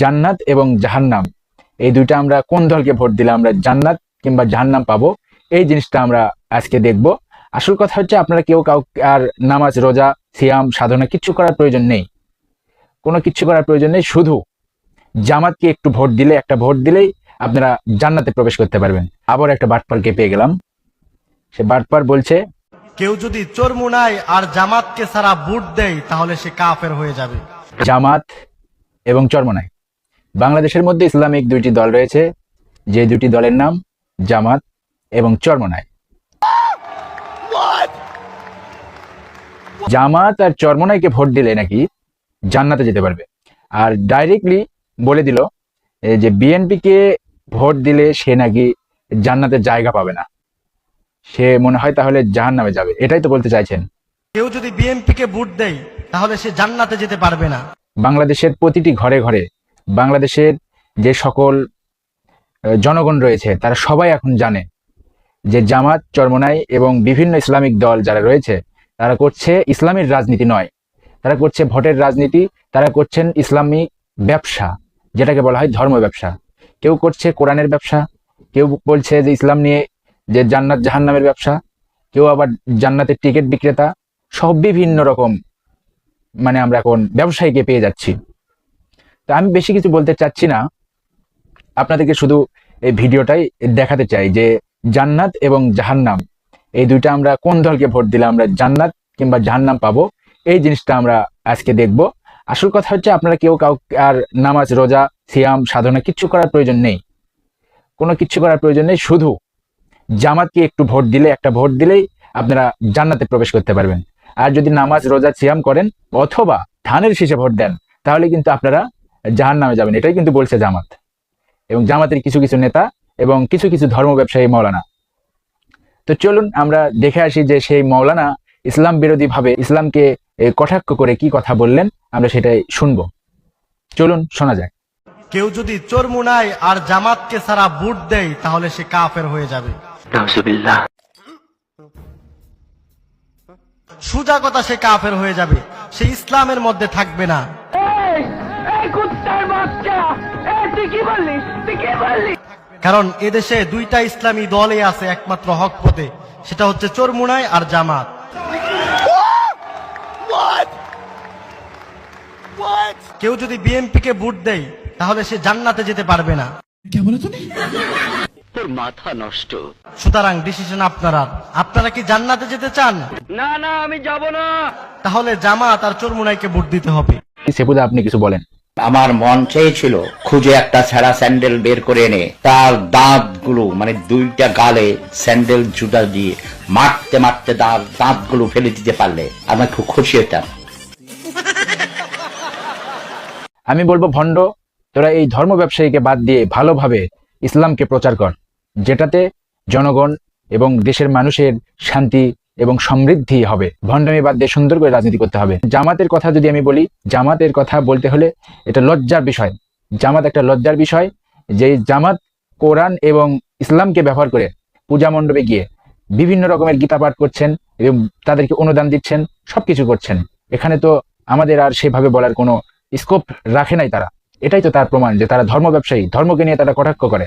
জান্নাত এবং জাহান্নাম। এই দুইটা আমরা কোন দলকে ভোট দিলে আমরা জান্নাত কিংবা জাহান্নাম পাবো এই জিনিসটা আমরা আজকে দেখব। আসল কথা হচ্ছে আপনারা কেউ কাউ আর নামাজ রোজা সিয়াম সাধনা কিচ্ছু করার প্রয়োজন নেই। কোনো কিচ্ছু করার প্রয়োজন নেই শুধু জামাতকে একটু ভোট দিলে একটা ভোট দিলেই আপনারা জান্নাতে প্রবেশ করতে পারবেন। আবার একটা বাটপারকে পেয়ে গেলাম। সে বাটপার বলছে কেউ যদি চোরমুনায় আর জামাতকে সারা বুট দেয় তাহলে সে কাফের হয়ে যাবে। জামাত এবং চরমনাই বাংলাদেশের মধ্যে ইসলামিক দুইটি দল রয়েছে যে দুটি দলের নাম জামাত এবং চরমনাই। জামাত আর চরমনাইকে ভোট দিলে নাকি জান্নাতে যেতে পারবে। আর ডাইরেক্টলি বলে দিল যে বিএনপি কে ভোট দিলে সে নাকি জান্নাতের জায়গা পাবে না। সে মনে হয় তাহলে জাহান নামে যাবে। এটাই তো বলতে চাইছেন। কেউ যদি বিএনপি কে বুট দেয় তাহলে সে জান্নাতে যেতে পারবে না। বাংলাদেশের প্রতিটি ঘরে ঘরে বাংলাদেশের যে সকল জনগণ রয়েছে, তারা সবাই এখন জানে যে জামাত চরমনাই এবং বিভিন্ন ইসলামিক দল যারা রয়েছে, তারা করছে ইসলামের রাজনীতি নয়। তারা করছে ভোটের রাজনীতি, তারা করছেন ইসলামিক ব্যবসা, যেটাকে বলা হয় ধর্ম ব্যবসা। কেউ করছে কোরআনের ব্যবসা, কেউ বলছে যে ইসলাম নিয়ে যে জান্নাত জাহান্নামের ব্যবসা, কেউ আবার জান্নাতের টিকিট বিক্রেতা, সব বিভিন্ন রকম মানে আমরা এখন ব্যবসায়ীকে পেয়ে যাচ্ছি। তো আমি বেশি কিছু বলতে চাচ্ছি না। আপনাদেরকে শুধু এই ভিডিওটাই দেখাতে চাই যে জান্নাত এবং জাহান্নাম, এই দুইটা আমরা কোন দলকে ভোট দিলে আমরা জান্নাত কিংবা জাহান্নাম পাবো, এই জিনিসটা আমরা আজকে দেখব। আসল কথা হচ্ছে আপনারা কেউ কাউ আর নামাজ, রোজা, সিয়াম, সাধনা কিচ্ছু করার প্রয়োজন নেই। কোনো কিচ্ছু করার প্রয়োজন নেই, শুধু জামাতকে একটু ভোট দিলে, একটা ভোট দিলেই আপনারা জান্নাতে প্রবেশ করতে পারবেন। আর যদি নামাজ, রোজা, সিয়াম করেন অথবা ধানের শীষে ভোট দেন, তাহলে কিন্তু আপনারা জাহান নামে যাবেন। এটাই কিন্তু বলছে জামাত। এবং জামাতের কিছু কিছু নেতা এবং কিছু কিছু ধর্ম ব্যবসায়ী মৌলানা। তো চলুন আমরা দেখে আসি যে সেই মৌলানা ইসলাম বিরোধী ভাবে ইসলামকে কটাক্ষ করে কি কথা বললেন আমরা সেটাই শুনব। চলুন শোনা যাক। কেউ যদি চোরমুনায় আর জামাতকে সারা বুট দেয় তাহলে সে কাফের হয়ে যাবে। নাউজুবিল্লাহ। সুজা কথা সে কাফের হয়ে যাবে। সে ইসলামের মধ্যে থাকবে না। কারণ এদেশে দুইটা ইসলামী দলে আছে একমাত্র হক পথে সেটা হচ্ছে চোরমুনায় আর জামাত। কেউ যদি বিএনপি কে বুট দেয় তাহলে সে জান্নাতে যেতে পারবে না। তোর মাথা নষ্ট। সুতরাং ডিসিশন আপনারা আপনারা কি জান্নাতে যেতে চান? না না আমি যাব না। তাহলে জামাত আর চোরমুনাইকে ভোট দিতে হবে। সেপুদা আপনি কিছু বলেন। আমার মন চেয়েছিল খুঁজে একটা ছেঁড়া স্যান্ডেল বের করে এনে তার দাঁতগুলো মানে দুইটা গালে স্যান্ডেল জুতা দিয়ে মারতে মারতে দাঁতগুলো ফেলে দিতে পারলে আমি খুব খুশি হতাম। আমি বলব, ভণ্ড, তোরা এই ধর্ম ব্যবসায়ীকে বাদ দিয়ে ভালোভাবে ইসলামকে প্রচার কর, যেটাতে জনগণ এবং দেশের মানুষের শান্তি এবং সমৃদ্ধি হবে। ভণ্ডামি বাদ দিয়ে সুন্দর করে রাজনীতি করতে হবে। জামাতের কথা যদি আমি বলি, জামাতের কথা বলতে হলে এটা লজ্জার বিষয়। জামাত একটা লজ্জার বিষয় যে জামাত কোরআন এবং ইসলামকে ব্যবহার করে পূজা মণ্ডপে গিয়ে বিভিন্ন রকমের গীতা পাঠ করছেন এবং তাদেরকে অনুদান দিচ্ছেন, সবকিছু করছেন। এখানে তো আমাদের আর সেভাবে বলার কোনো স্কোপ রাখে নাই তারা। এটাই তো তার প্রমাণ যে তারা ধর্ম ব্যবসায়ী, ধর্মকে নিয়ে তারা কটাক্ষ করে।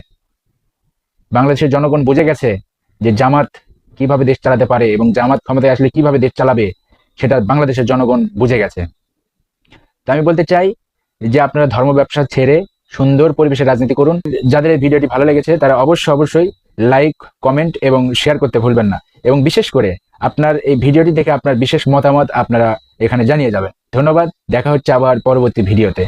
বাংলাদেশের জনগণ বুঝে গেছে যে জামাত কীভাবে দেশ চালাতে পারে এবং জামাত ক্ষমতায় আসলে কীভাবে দেশ চালাবে, সেটা বাংলাদেশের জনগণ বুঝে গেছে। তা আমি বলতে চাই যে আপনারা ধর্ম ব্যবসা ছেড়ে সুন্দর পরিবেশে রাজনীতি করুন। যাদের এই ভিডিওটি ভালো লেগেছে, তারা অবশ্যই অবশ্যই লাইক কমেন্ট এবং শেয়ার করতে ভুলবেন না। এবং বিশেষ করে আপনার এই ভিডিওটি দেখে আপনার বিশেষ মতামত আপনারা এখানে জানিয়ে যাবেন। ধন্যবাদ, দেখা হচ্ছে আবার পরবর্তী ভিডিওতে।